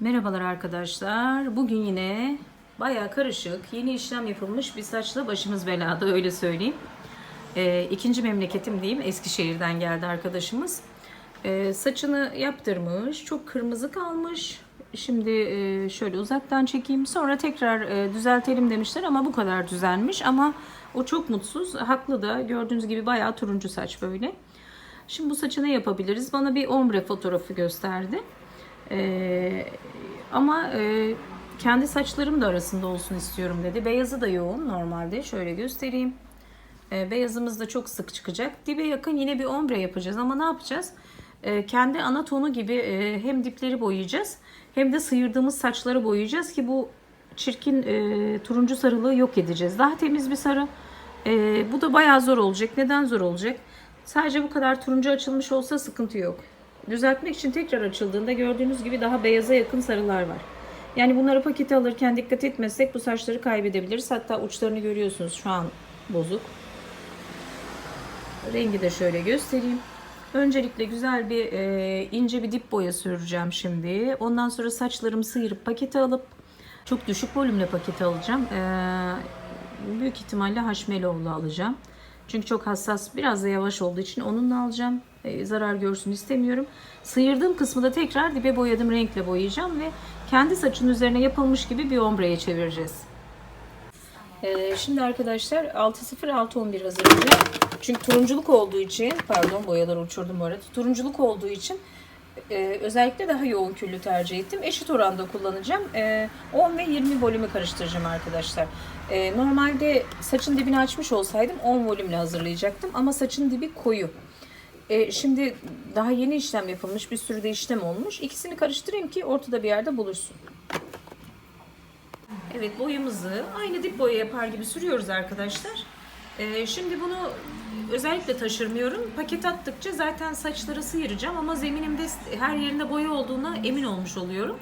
Merhabalar arkadaşlar. Bugün yine bayağı karışık, yeni işlem yapılmış bir saçla başımız belada öyle söyleyeyim. Ee, ikinci memleketim diyeyim. Eskişehir'den geldi arkadaşımız. Ee, saçını yaptırmış. Çok kırmızı kalmış. Şimdi e, şöyle uzaktan çekeyim. Sonra tekrar e, düzeltelim demişler ama bu kadar düzelmiş. Ama o çok mutsuz. Haklı da gördüğünüz gibi bayağı turuncu saç böyle. Şimdi bu saçı ne yapabiliriz? Bana bir ombre fotoğrafı gösterdi. Ee, ama e, kendi saçlarım da arasında olsun istiyorum dedi. Beyazı da yoğun normalde. Şöyle göstereyim. Ee, beyazımız da çok sık çıkacak. Dibe yakın yine bir ombre yapacağız ama ne yapacağız? Ee, kendi ana tonu gibi e, hem dipleri boyayacağız hem de sıyırdığımız saçları boyayacağız ki bu çirkin e, turuncu sarılığı yok edeceğiz. Daha temiz bir sarı. E, bu da bayağı zor olacak. Neden zor olacak? Sadece bu kadar turuncu açılmış olsa sıkıntı yok. Düzeltmek için tekrar açıldığında gördüğünüz gibi daha beyaza yakın sarılar var. Yani bunları pakete alırken dikkat etmezsek bu saçları kaybedebiliriz. Hatta uçlarını görüyorsunuz şu an bozuk. Rengi de şöyle göstereyim. Öncelikle güzel bir e, ince bir dip boya süreceğim şimdi. Ondan sonra saçlarımı sıyırıp pakete alıp çok düşük volümle pakete alacağım. E, büyük ihtimalle Haşmeloğlu alacağım. Çünkü çok hassas, biraz da yavaş olduğu için onunla alacağım. E, zarar görsün istemiyorum. Sıyırdığım kısmı da tekrar dibe boyadım renkle boyayacağım ve kendi saçın üzerine yapılmış gibi bir ombreye çevireceğiz. Ee, şimdi arkadaşlar 6.06.11 hazırlayacağım. Çünkü turunculuk olduğu için, pardon boyaları uçurdum bu arada. Turunculuk olduğu için e, özellikle daha yoğun küllü tercih ettim. Eşit oranda kullanacağım. E, 10 ve 20 volümü karıştıracağım arkadaşlar. E, normalde saçın dibini açmış olsaydım 10 volümle hazırlayacaktım. Ama saçın dibi koyu. E, şimdi daha yeni işlem yapılmış. Bir sürü de işlem olmuş. İkisini karıştırayım ki ortada bir yerde bulursun. Evet boyamızı aynı dip boya yapar gibi sürüyoruz arkadaşlar. Ee, şimdi bunu özellikle taşırmıyorum. Paket attıkça zaten saçları sıyıracağım ama zeminimde her yerinde boya olduğuna emin olmuş oluyorum.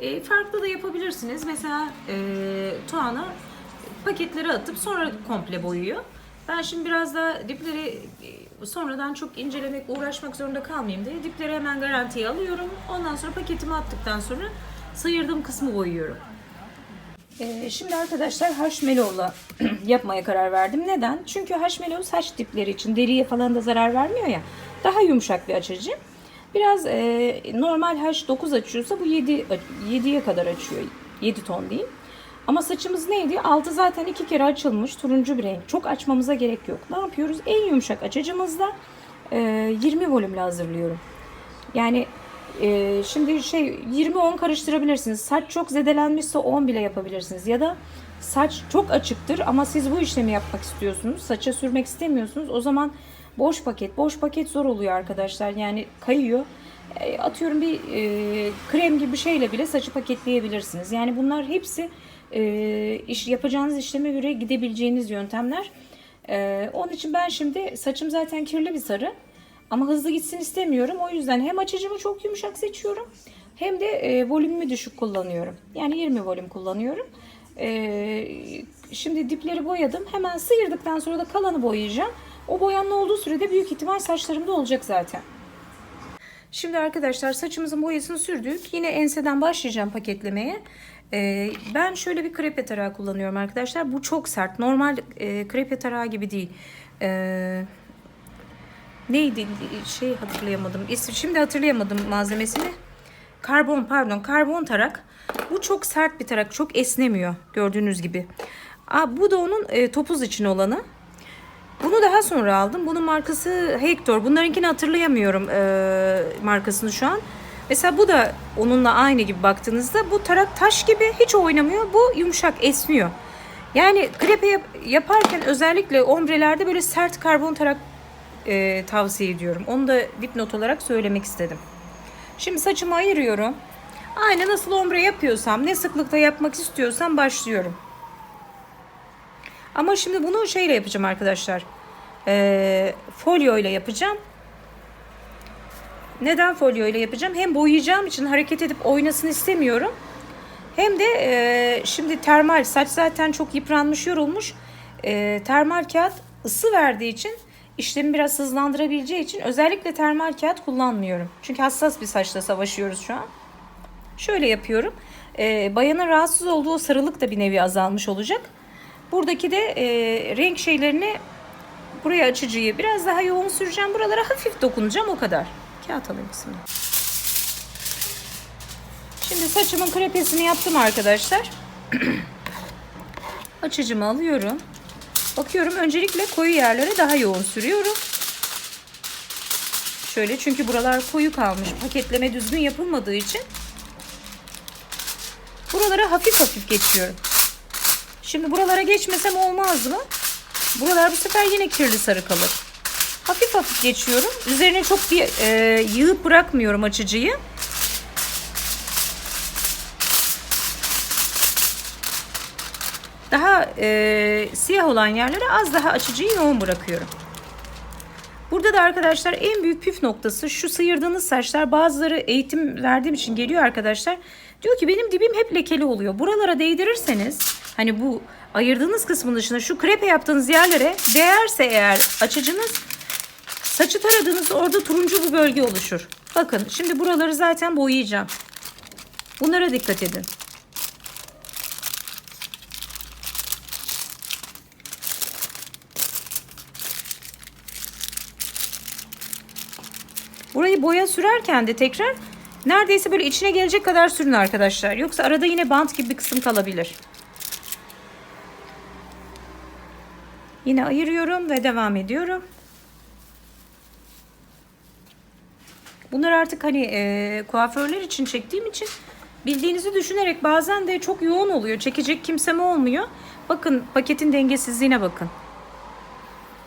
Ee, farklı da yapabilirsiniz. Mesela e, Tuana paketleri atıp sonra komple boyuyor. Ben şimdi biraz da dipleri sonradan çok incelemek, uğraşmak zorunda kalmayayım diye dipleri hemen garantiye alıyorum. Ondan sonra paketimi attıktan sonra sıyırdığım kısmı boyuyorum. Ee, şimdi arkadaşlar haşmeloğla yapmaya karar verdim. Neden? Çünkü haşmelo saç dipleri için deriye falan da zarar vermiyor ya. Daha yumuşak bir açıcı. Biraz e, normal haş 9 açıyorsa bu 7 7'ye kadar açıyor. 7 ton değil. Ama saçımız neydi? Altı zaten iki kere açılmış. Turuncu bir renk. Çok açmamıza gerek yok. Ne yapıyoruz? En yumuşak açıcımızda e, 20 volümle hazırlıyorum. Yani ee, şimdi şey 20-10 karıştırabilirsiniz. Saç çok zedelenmişse 10 bile yapabilirsiniz. Ya da saç çok açıktır ama siz bu işlemi yapmak istiyorsunuz. Saça sürmek istemiyorsunuz. O zaman boş paket. Boş paket zor oluyor arkadaşlar. Yani kayıyor. E, atıyorum bir e, krem gibi bir şeyle bile saçı paketleyebilirsiniz. Yani bunlar hepsi e, iş yapacağınız işleme göre gidebileceğiniz yöntemler. E, onun için ben şimdi saçım zaten kirli bir sarı. Ama hızlı gitsin istemiyorum. O yüzden hem açıcımı çok yumuşak seçiyorum hem de e, volümümü düşük kullanıyorum. Yani 20 volüm kullanıyorum. E, şimdi dipleri boyadım. Hemen sıyırdıktan sonra da kalanı boyayacağım. O boyanlı olduğu sürede büyük ihtimal saçlarımda olacak zaten. Şimdi arkadaşlar saçımızın boyasını sürdük. Yine enseden başlayacağım paketlemeye. Ee, ben şöyle bir krepe tarağı kullanıyorum arkadaşlar. Bu çok sert. Normal e, krepe gibi değil. Ee, neydi şey hatırlayamadım. Şimdi hatırlayamadım malzemesini. Karbon pardon karbon tarak. Bu çok sert bir tarak. Çok esnemiyor gördüğünüz gibi. Aa, bu da onun e, topuz için olanı. Bunu daha sonra aldım. Bunun markası Hector. Bunlarınkini hatırlayamıyorum e, markasını şu an. Mesela bu da onunla aynı gibi baktığınızda bu tarak taş gibi hiç oynamıyor. Bu yumuşak esniyor. Yani krepe yap- yaparken özellikle ombrelerde böyle sert karbon tarak e, tavsiye ediyorum. Onu da dipnot olarak söylemek istedim. Şimdi saçımı ayırıyorum. Aynı nasıl ombre yapıyorsam, ne sıklıkta yapmak istiyorsam başlıyorum. Ama şimdi bunu şeyle yapacağım arkadaşlar. E, folyo ile yapacağım. Neden folyo ile yapacağım? Hem boyayacağım için hareket edip oynasın istemiyorum. Hem de e, şimdi termal saç zaten çok yıpranmış, yorulmuş. E, termal kağıt ısı verdiği için işlemi biraz hızlandırabileceği için özellikle termal kağıt kullanmıyorum. Çünkü hassas bir saçla savaşıyoruz şu an. Şöyle yapıyorum. Ee, bayanın rahatsız olduğu sarılık da bir nevi azalmış olacak. Buradaki de e, renk şeylerini buraya açıcıyı biraz daha yoğun süreceğim. Buralara hafif dokunacağım o kadar. Kağıt alayım bismillah. Şimdi saçımın krepesini yaptım arkadaşlar. Açıcımı alıyorum. Bakıyorum öncelikle koyu yerlere daha yoğun sürüyorum. Şöyle çünkü buralar koyu kalmış. Paketleme düzgün yapılmadığı için. Buralara hafif hafif geçiyorum. Şimdi buralara geçmesem olmaz mı? Buralar bu sefer yine kirli sarı kalır. Hafif hafif geçiyorum. Üzerine çok bir e, yığıp bırakmıyorum açıcıyı. Daha e, siyah olan yerlere az daha açıcıyı yoğun bırakıyorum. Burada da arkadaşlar en büyük püf noktası şu sıyırdığınız saçlar bazıları eğitim verdiğim için geliyor arkadaşlar. Diyor ki benim dibim hep lekeli oluyor. Buralara değdirirseniz hani bu ayırdığınız kısmın dışında şu krepe yaptığınız yerlere değerse eğer açıcınız saçı taradığınızda orada turuncu bir bölge oluşur. Bakın şimdi buraları zaten boyayacağım. Bunlara dikkat edin. Burayı boya sürerken de tekrar neredeyse böyle içine gelecek kadar sürün arkadaşlar. Yoksa arada yine bant gibi bir kısım kalabilir. Yine ayırıyorum ve devam ediyorum. Bunlar artık hani e, kuaförler için çektiğim için bildiğinizi düşünerek bazen de çok yoğun oluyor. Çekecek kimsem olmuyor. Bakın paketin dengesizliğine bakın.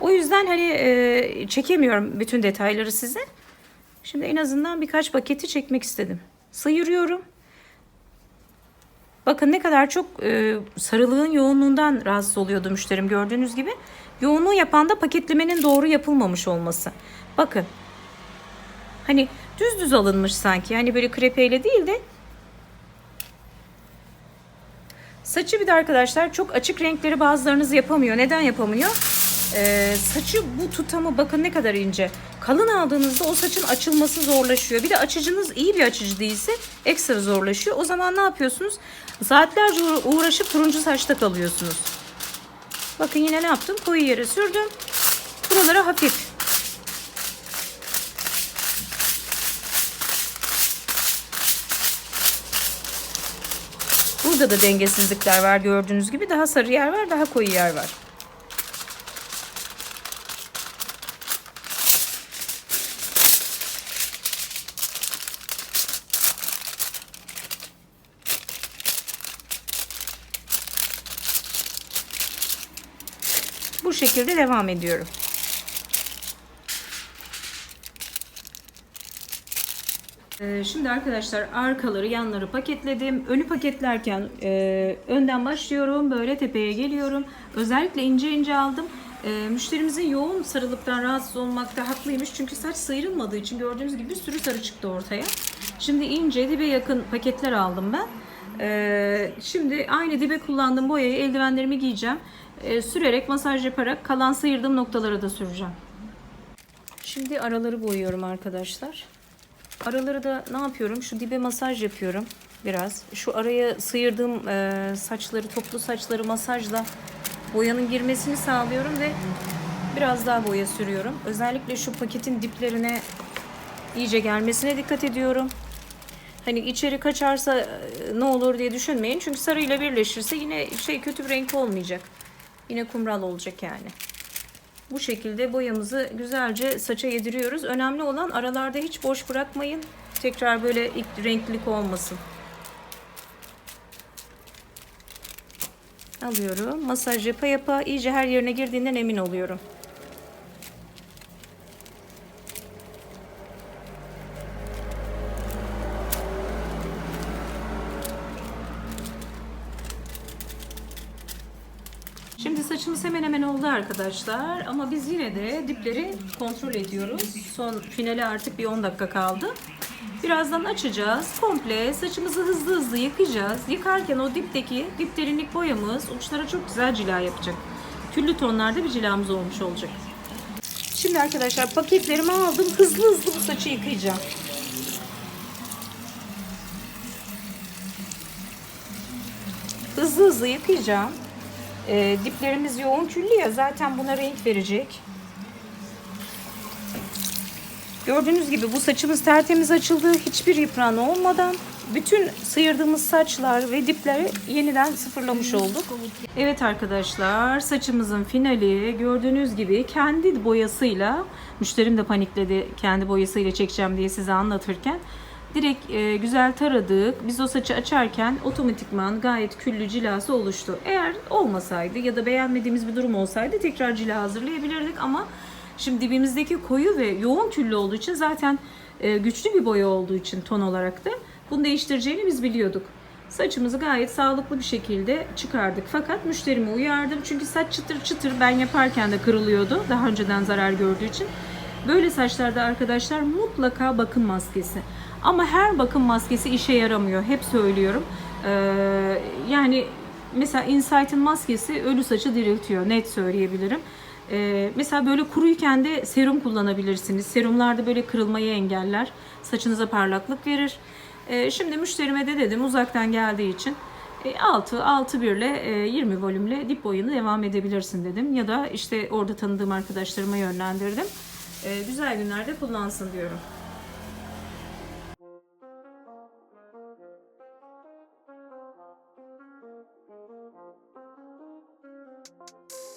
O yüzden hani e, çekemiyorum bütün detayları size. Şimdi en azından birkaç paketi çekmek istedim. Sıyırıyorum. Bakın ne kadar çok e, sarılığın yoğunluğundan rahatsız oluyordu müşterim gördüğünüz gibi. Yoğunluğu yapan da paketlemenin doğru yapılmamış olması. Bakın. Hani düz düz alınmış sanki. Hani böyle krepeyle değil de Saçı bir de arkadaşlar çok açık renkleri bazılarınız yapamıyor. Neden yapamıyor? Ee, saçı bu tutamı bakın ne kadar ince. Kalın aldığınızda o saçın açılması zorlaşıyor. Bir de açıcınız iyi bir açıcı değilse ekstra zorlaşıyor. O zaman ne yapıyorsunuz? Saatlerce uğra- uğraşıp turuncu saçta kalıyorsunuz. Bakın yine ne yaptım? Koyu yere sürdüm. Buralara hafif. Burada da dengesizlikler var gördüğünüz gibi. Daha sarı yer var, daha koyu yer var. Şekilde devam ediyorum. Ee, Şimdi arkadaşlar arkaları yanları paketledim. Önü paketlerken e, önden başlıyorum. Böyle tepeye geliyorum. Özellikle ince ince aldım. E, müşterimizin yoğun sarılıktan rahatsız olmakta haklıymış. Çünkü saç sıyrılmadığı için gördüğünüz gibi bir sürü sarı çıktı ortaya. Şimdi ince dibe yakın paketler aldım ben. E, şimdi aynı dibe kullandığım boyayı eldivenlerimi giyeceğim. E, sürerek masaj yaparak kalan sıyırdığım noktalara da süreceğim. Şimdi araları boyuyorum arkadaşlar. Araları da ne yapıyorum? Şu dibe masaj yapıyorum biraz. Şu araya sıyırdığım e, saçları, toplu saçları masajla boyanın girmesini sağlıyorum ve biraz daha boya sürüyorum. Özellikle şu paketin diplerine iyice gelmesine dikkat ediyorum. Hani içeri kaçarsa e, ne olur diye düşünmeyin. Çünkü sarıyla birleşirse yine şey kötü bir renk olmayacak. Yine kumral olacak yani. Bu şekilde boyamızı güzelce saça yediriyoruz. Önemli olan aralarda hiç boş bırakmayın. Tekrar böyle ilk renklilik olmasın. Alıyorum. Masaj yapa yapa iyice her yerine girdiğinden emin oluyorum. Şimdi saçımız hemen hemen oldu arkadaşlar. Ama biz yine de dipleri kontrol ediyoruz. Son finale artık bir 10 dakika kaldı. Birazdan açacağız. Komple saçımızı hızlı hızlı yıkayacağız. Yıkarken o dipteki dip derinlik boyamız uçlara çok güzel cila yapacak. Küllü tonlarda bir cilamız olmuş olacak. Şimdi arkadaşlar paketlerimi aldım. Hızlı hızlı bu saçı yıkayacağım. hızlı hızlı yıkayacağım. Ee, diplerimiz yoğun küllü ya zaten buna renk verecek. Gördüğünüz gibi bu saçımız tertemiz açıldı. Hiçbir yıpranma olmadan bütün sıyırdığımız saçlar ve dipleri yeniden sıfırlamış olduk. Evet arkadaşlar saçımızın finali gördüğünüz gibi kendi boyasıyla müşterim de panikledi kendi boyasıyla çekeceğim diye size anlatırken direkt e, güzel taradık. Biz o saçı açarken otomatikman gayet küllü cilası oluştu. Eğer olmasaydı ya da beğenmediğimiz bir durum olsaydı tekrar cila hazırlayabilirdik ama Şimdi dibimizdeki koyu ve yoğun küllü olduğu için zaten e, güçlü bir boya olduğu için ton olarak da bunu değiştireceğini biz biliyorduk. Saçımızı gayet sağlıklı bir şekilde çıkardık. Fakat müşterimi uyardım. Çünkü saç çıtır çıtır ben yaparken de kırılıyordu. Daha önceden zarar gördüğü için. Böyle saçlarda arkadaşlar mutlaka bakım maskesi. Ama her bakım maskesi işe yaramıyor. Hep söylüyorum. Ee, yani mesela Insight'ın maskesi ölü saçı diriltiyor. Net söyleyebilirim. Ee, mesela böyle kuruyken de serum kullanabilirsiniz. Serumlarda böyle kırılmayı engeller. Saçınıza parlaklık verir. Ee, şimdi müşterime de dedim uzaktan geldiği için e, 6 6 1 ile e, 20 volümle dip boyunu devam edebilirsin dedim. Ya da işte orada tanıdığım arkadaşlarıma yönlendirdim. E, güzel günlerde kullansın diyorum. you